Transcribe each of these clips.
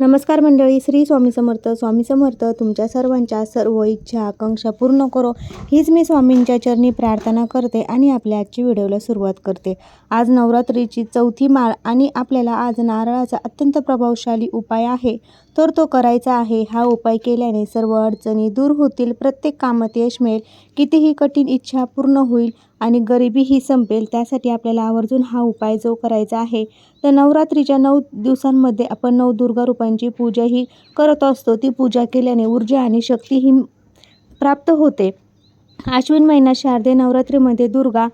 नमस्कार मंडळी श्री स्वामी समर्थ. स्वामी समर्थ तुमच्या सर्वांच्या सर्व इच्छा आकांक्षा पूर्ण करो. हीच मी स्वामींच्या चरणी प्रार्थना करते आणि आपल्या आजची व्हिडिओला सुरुवात करते. आज नवरात्रीची चौथी माळ आणि आपल्याला आज नारळाचा अत्यंत प्रभावशाली उपाय आहे. तर तो करायचा आहे. हा उपाय केल्याने सर्व अडचणी दूर होतील. प्रत्येक कामात यश मिळेल. कितीही कठीण इच्छा पूर्ण होईल आणि गरिबीही संपेल त्यासाठी आपल्याला आवर्जून हा उपाय जो करायचा आहे. तर नवरात्रीच्या नऊ दिवसांमध्ये आपण नऊ दुर्गा रूपांची पूजाही करत असतो. ती पूजा केल्याने ऊर्जा आणि शक्ती ही प्राप्त होते. आश्विन महिना शारदे नवरात्रीमध्ये दुर्गा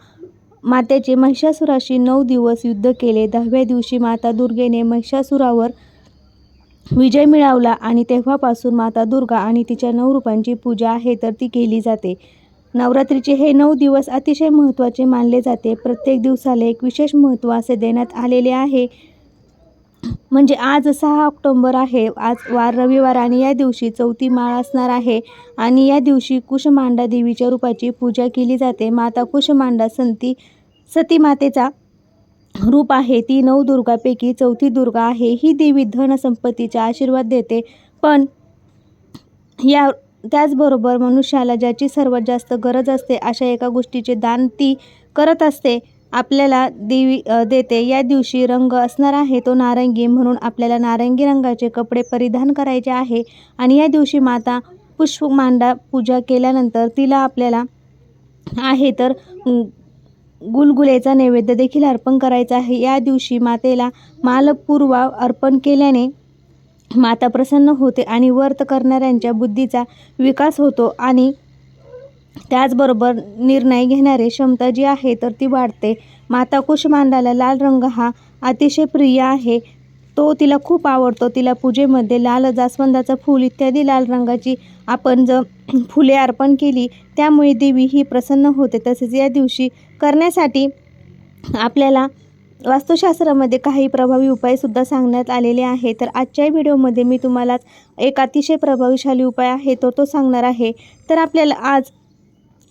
मातेचे महिषासुराशी नऊ दिवस युद्ध केले. दहाव्या दिवशी माता दुर्गेने महिषासुरावर विजय मिळवला आणि तेव्हापासून माता दुर्गा आणि तिच्या नऊ रूपांची पूजा आहे तर ती केली जाते. नवरात्रीचे हे नऊ दिवस अतिशय महत्त्वाचे मानले जाते. प्रत्येक दिवसाला एक विशेष महत्त्व असे देण्यात आलेले आहे. म्हणजे आज सहा ऑक्टोंबर आहे. आज वार रविवार आणि या दिवशी चौथी माळ असणार आहे आणि या दिवशी कुशमांडा देवीच्या रूपाची पूजा केली जाते. माता कुशमांडा संती सती मातेचा रूप आहे. ती नऊ दुर्गापैकी चौथी दुर्गा आहे. ही देवी धन संपत्तीचा आशीर्वाद देते. पण या त्याचबरोबर मनुष्याला ज्याची सर्वात जास्त गरज असते अशा एका गोष्टीचे दान ती करत असते. आपल्याला देवी देते. या दिवशी रंग असणार आहे. तो नारंगी म्हणून आपल्याला नारंगी रंगाचे कपडे परिधान करायचे आहे. आणि या दिवशी माता पुष्प मांडा पूजा केल्यानंतर तिला आपल्याला आहे तर गुलगुलेचा नैवेद्य देखील अर्पण करायचा आहे. या दिवशी मातेला मालपूर्वा अर्पण केल्याने माता प्रसन्न होते आणि व्रत करणाऱ्यांच्या बुद्धीचा विकास होतो आणि त्याचबरोबर निर्णय घेणारे क्षमता जी आहे तर ती वाढते. माता कुशमांडाला लाल रंग हा अतिशय प्रिय आहे. तो तिला खूप आवडतो. तिला पूजेमध्ये लाल जास्वंदाचं फूल इत्यादी लाल रंगाची आपण जर फुले अर्पण केली त्यामुळे देवी ही प्रसन्न होते. तसेच या दिवशी करण्यासाठी आपल्याला वास्तुशास्त्रामध्ये काही प्रभावी उपायसुद्धा सांगण्यात आलेले आहे तर आजच्या व्हिडिओमध्ये मी तुम्हाला एक अतिशय प्रभावीशाली उपाय आहे तो तो सांगणार आहे. तर आपल्याला आज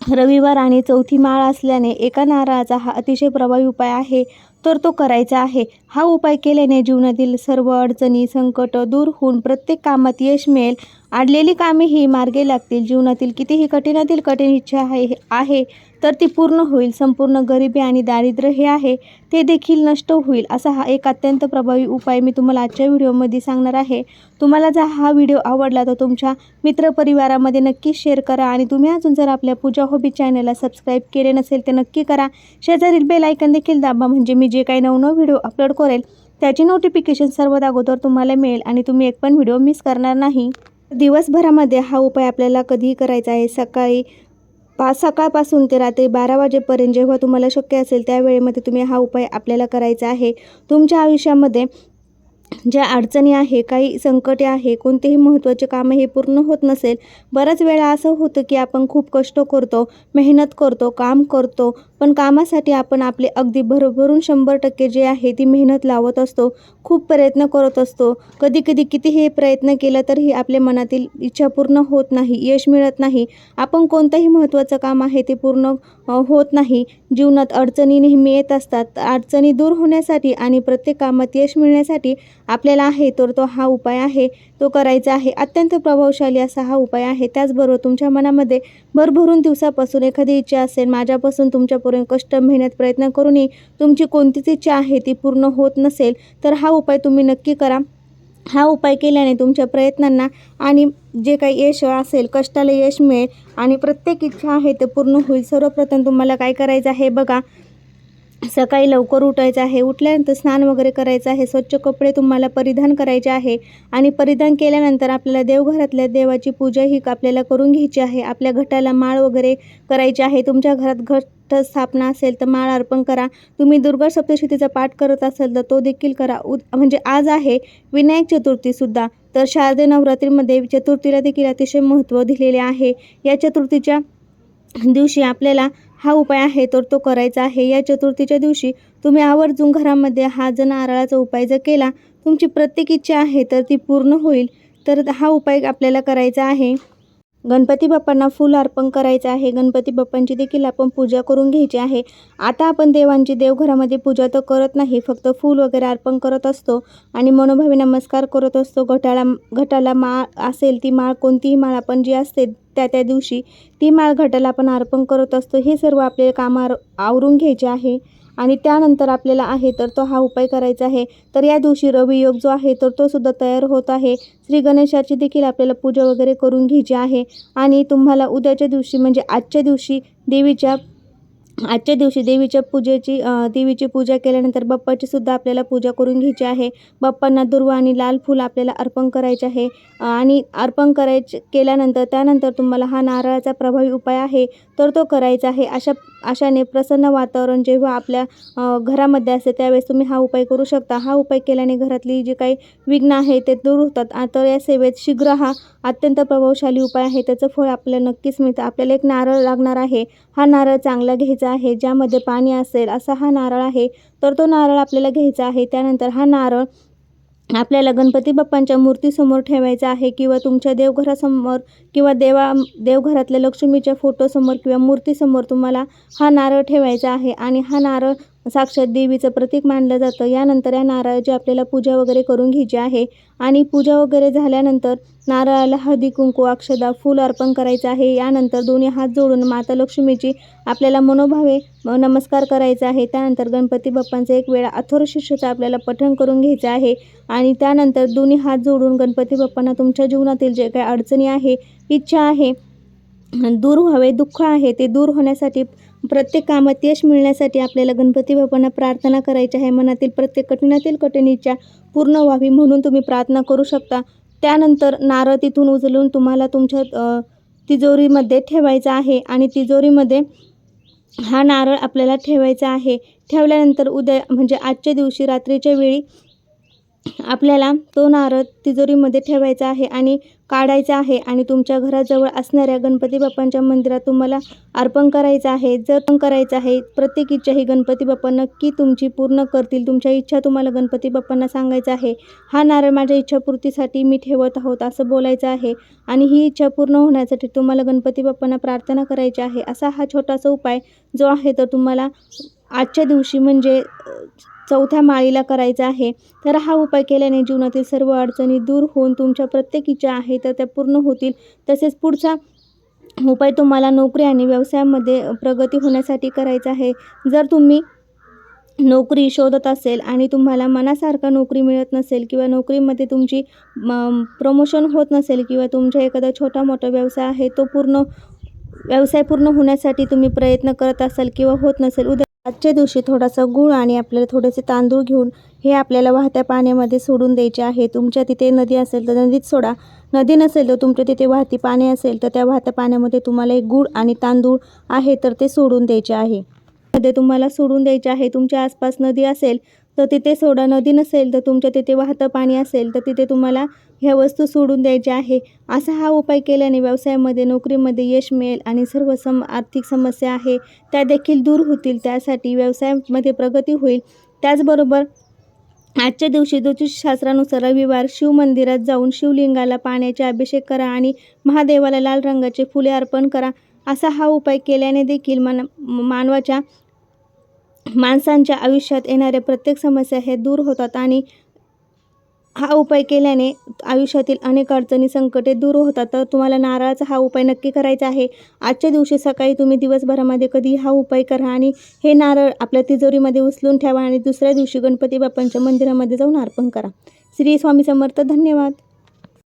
रविवार आणि चौथी माळ असल्याने एका नारळाचा हा अतिशय प्रभावी उपाय आहे. तर तो करायचा आहे. हा उपाय केल्याने जीवनातील सर्व अडचणी संकट दूर होऊन प्रत्येक कामात यश मिळेल. अडलेली कामे ही मार्गे लागतील. जीवनातील कितीही कठीणातील कठीण इच्छा आहे आहे तर ती पूर्ण होईल. संपूर्ण गरिबी आणि दारिद्र्य हे आहे ते देखील नष्ट होईल असा हा एक अत्यंत प्रभावी उपाय मी तुम्हाला आजच्या व्हिडिओमध्ये सांगणार आहे. तुम्हाला जर हा व्हिडिओ आवडला तर तुमच्या मित्रपरिवारामध्ये नक्की शेअर करा आणि तुम्ही अजून जर आपल्या पूजा हॉबी चॅनलला सबस्क्राईब केले नसेल तर नक्की करा. शेजारील बेल देखील दाबा म्हणजे मी जे काही नवनव व्हिडिओ अपलोड करेल त्याची नोटिफिकेशन सर्वात अगोदर तुम्हाला मिळेल आणि तुम्ही एक पण व्हिडिओ मिस करणार नाही. दिवसभरामध्ये हा उपाय आपल्याला कधीही करायचा आहे. सकाळी पाच सकाळपासून ते रात्री बारा वाजेपर्यंत जेव्हा तुम्हाला शक्य असेल त्या वेळेमध्ये तुम्ही हा उपाय आपल्याला करायचा आहे. तुमच्या आयुष्यामध्ये ज्या अडचणी आहे काही संकटे आहे कोणतेही महत्त्वाचे कामं हे पूर्ण होत नसेल बऱ्याच वेळा असं होतं की आपण खूप कष्ट करतो मेहनत करतो काम करतो पण कामासाठी आपण आपले अगदी भरभरून शंभर टक्के जे आहे ती मेहनत लावत असतो खूप प्रयत्न करत असतो. कधी कधी कितीही प्रयत्न केला तरीही आपल्या मनातील इच्छा पूर्ण होत नाही यश मिळत नाही. आपण कोणतंही महत्त्वाचं काम आहे ते पूर्ण होत नाही. जीवनात अडचणी नेहमी येत असतात. अडचणी दूर होण्यासाठी आणि प्रत्येक कामात यश मिळण्यासाठी आपल्याला आहे तर तो हा उपाय आहे तो करायचा आहे. अत्यंत प्रभावशाली असा हा उपाय आहे. त्याचबरोबर तुमच्या मनामध्ये भरभरून दिवसापासून एखादी इच्छा असेल माझ्यापासून तुमच्यापर्यंत कष्ट मेहनत प्रयत्न करूनही तुमची कोणतीच इच्छा आहे ती पूर्ण होत नसेल तर हा उपाय तुम्ही नक्की करा. हा उपाय केल्याने तुमच्या प्रयत्नांना आणि जे काही यश असेल कष्टाला यश मिळेल आणि प्रत्येक इच्छा आहे ते पूर्ण होईल. सर्वप्रथम तुम्हाला काय करायचं आहे बघा सकाळी लवकर उठायचं आहे. उठल्यानंतर स्नान वगैरे करायचं आहे. स्वच्छ कपडे तुम्हाला परिधान करायचे आहे. आणि परिधान केल्यानंतर आपल्याला देवघरातल्या देवाची पूजा ही आपल्याला करून घ्यायची आहे. आपल्या घटाला माळ वगैरे करायची आहे. तुमच्या घरात घट स्थापना असेल तर माळ अर्पण करा. तुम्ही दुर्गा सप्तशतीचा पाठ करत असाल तर तो देखील करा. उ म्हणजे आज आहे विनायक चतुर्थीसुद्धा तर शारदे नवरात्रीमध्ये चतुर्थीला देखील अतिशय महत्त्व दिलेले आहे. या चतुर्थीच्या दिवशी आपल्याला हा उपाय आहे तर तो करायचा आहे. या चतुर्थीच्या दिवशी तुम्ही आवर्जून घरामध्ये हा जर नारळाचा उपाय जर केला तुमची प्रत्येक इच्छा आहे तर ती पूर्ण होईल. तर हा उपाय आपल्याला करायचा आहे. गणपती बाप्पांना फूल अर्पण करायचं आहे. गणपती बाप्पांची देखील आपण पूजा करून घ्यायची आहे. आता आपण देवांची देवघरामध्ये पूजा तर करत नाही फक्त फूल वगैरे अर्पण करत असतो आणि मनोभावी नमस्कार करत असतो. घटाला घटाला माळ असेल ती माळ कोणतीही माळ आपण जी असते त्या त्या दिवशी ती माळ घटाला आपण अर्पण करत असतो. हे सर्व आपल्याला कामावर आवरून घ्यायचे आहे. आणि त्यानंतर आपल्याला आहे तर तो हा उपाय करायचा आहे. तर या दिवशी रवियोग जो आहे तर तो सुद्धा तयार होत आहे. श्री गणेशाची देखील आपल्याला पूजा वगैरे करून घ्यायची आहे. आणि तुम्हाला उद्याच्या दिवशी म्हणजे आजच्या दिवशी देवीच्या आजच्या दिवशी देवीच्या पूजेची देवीची पूजा केल्यानंतर बाप्पाची सुद्धा आपल्याला पूजा करून घ्यायची आहे. बाप्पांना दुर्वा आणि लाल फूल आपल्याला अर्पण करायचे आहे. आणि अर्पण करायचे केल्यानंतर त्यानंतर तुम्हाला हा नारळाचा प्रभावी उपाय आहे. तर तो करायचा आहे. अशा अशाने प्रसन्न वातावरण जेव्हा आपल्या घरामध्ये असते त्यावेळेस तुम्ही हा उपाय करू शकता. हा उपाय केल्याने घरातली जी काही विघ्न आहे ते दूर होतात. तर या सेवेत शीघ्र हा अत्यंत प्रभावशाली उपाय आहे. त्याचं फळ आपल्याला नक्कीच मिळतं. आपल्याला एक नारळ लागणार आहे. हा नारळ चांगला घ्यायचा आहे. ज्यामध्ये पाणी असेल असा हा नारळ आहे. तर तो नारळ आपल्याला घ्यायचा आहे. त्यानंतर हा नारळ आपल्याला गणपती बाप्पांच्या मूर्तीसमोर ठेवायचा आहे किंवा तुमच्या देवघरासमोर किंवा देवा देवघरातल्या लक्ष्मीच्या फोटोसमोर किंवा मूर्तीसमोर तुम्हाला हा नारळ ठेवायचा आहे. आणि हा नारळ साक्षात देवीचं प्रतीक मानलं जातं. यानंतर या नारळाची आपल्याला पूजा वगैरे करून घ्यायची आहे. आणि पूजा वगैरे झाल्यानंतर नारळाला हळदी कुंकू अक्षदा फूल अर्पण करायचं आहे. यानंतर दोन्ही हात जोडून माता लक्ष्मीची आपल्याला मनोभावे नमस्कार करायचा आहे. त्यानंतर गणपती बाप्पांचं एक वेळा अथोर शिष्यचं आपल्याला पठण करून घ्यायचं आहे. आणि त्यानंतर दोन्ही हात जोडून गणपती बाप्पांना तुमच्या जीवनातील जे काही अडचणी आहे इच्छा आहे दूर व्हावे दुःख आहे ते दूर होण्यासाठी प्रत्येक कामात यश मिळण्यासाठी आपल्याला गणपती बाप्पांना प्रार्थना करायची आहे. मनातील प्रत्येक कठीणातील कठीण इच्छा पूर्ण व्हावी म्हणून तुम्ही प्रार्थना करू शकता. त्यानंतर नारळ तिथून उचलून तुम्हाला तुमच्या तिजोरीमध्ये ठेवायचा आहे आणि तिजोरीमध्ये हा नारळ आपल्याला ठेवायचा आहे. ठेवल्यानंतर उद्या म्हणजे आजच्या दिवशी रात्रीच्या वेळी आपल्याला तो नारळ तिजोरीमध्ये ठेवायचा आहे आणि काढायचा आहे आणि तुमच्या घराजवळ असणाऱ्या गणपती बाप्पांच्या मंदिरात तुम्हाला अर्पण करायचं आहे जर पण करायचं आहे. प्रत्येक इच्छा ही गणपती बाप्पा नक्की तुमची पूर्ण करतील. तुमच्या इच्छा तुम्हाला गणपती बाप्पांना सांगायचं आहे. हा नारळ माझ्या इच्छापूर्तीसाठी मी ठेवत आहोत असं बोलायचं आहे आणि ही इच्छा पूर्ण होण्यासाठी तुम्हाला गणपती बाप्पांना प्रार्थना करायची आहे. असा हा छोटासा उपाय जो आहे तर तुम्हाला आजच्या दिवशी म्हणजे चौथ्या माळीला करायचा आहे तर हा उपाय केल्याने जीवनातील सर्व अडचणी दूर होऊन तुमच्या प्रत्येक इच्छा आहे तर त्या पूर्ण होतील. तसेच पुढचा उपाय तुम्हाला नोकरी आणि व्यवसायामध्ये प्रगती होण्यासाठी करायचा आहे. जर तुम्ही नोकरी शोधत असेल आणि तुम्हाला मनासारखा नोकरी मिळत नसेल किंवा नोकरीमध्ये तुमची प्रमोशन होत नसेल किंवा तुमचा एखादा छोटा मोठा व्यवसाय आहे तो पूर्ण व्यवसाय पूर्ण होण्यासाठी तुम्ही प्रयत्न करत असाल किंवा होत नसेल उद्या आजच्या दिवशी थोडासा गूळ आणि आपल्याला थोडेसे तांदूळ घेऊन हे आपल्याला वाहत्या पाण्यामध्ये सोडून द्यायचे आहे. तुमच्या तिथे नदी असेल तर नदीत सोडा. नदी नसेल तर तुमच्या तिथे वाहती पाणी असेल तर त्या वाहत्या पाण्यामध्ये तुम्हाला एक गूळ आणि तांदूळ आहे तर ते सोडून द्यायचे आहे. मध्ये तुम्हाला सोडून द्यायचे आहे. तुमच्या आसपास नदी असेल तर तिथे सोडा. नदी नसेल तर तुमच्या तिथे वाहतं पाणी असेल तर तिथे तुम्हाला ह्या वस्तू सोडून द्यायच्या आहे. असा हा उपाय केल्याने व्यवसायामध्ये नोकरीमध्ये यश मिळेल आणि सर्व सम आर्थिक समस्या आहे त्या देखील दूर होतील. त्यासाठी व्यवसायामध्ये प्रगती होईल. त्याचबरोबर आजच्या दिवशी ज्योतिषशास्त्रानुसार रविवार शिवमंदिरात जाऊन शिवलिंगाला पाण्याचे अभिषेक करा आणि महादेवाला लाल रंगाचे फुले अर्पण करा. असा हा उपाय केल्याने देखील मन मानवाच्या माणसांच्या आयुष्यात येणाऱ्या प्रत्येक समस्या हे दूर होतात आणि हा उपाय केल्याने आयुष्यातील अनेक अडचणी संकटे दूर होतात. तर तुम्हाला नारळाचा हा उपाय नक्की करायचा आहे. आजच्या दिवशी सकाळी तुम्ही दिवसभरामध्ये कधी हा उपाय करा आणि हे नारळ आपल्या तिजोरीमध्ये उचलून ठेवा आणि दुसऱ्या दिवशी गणपती बाप्पांच्या मंदिरामध्ये जाऊन अर्पण करा. श्री स्वामी समर्थ. धन्यवाद.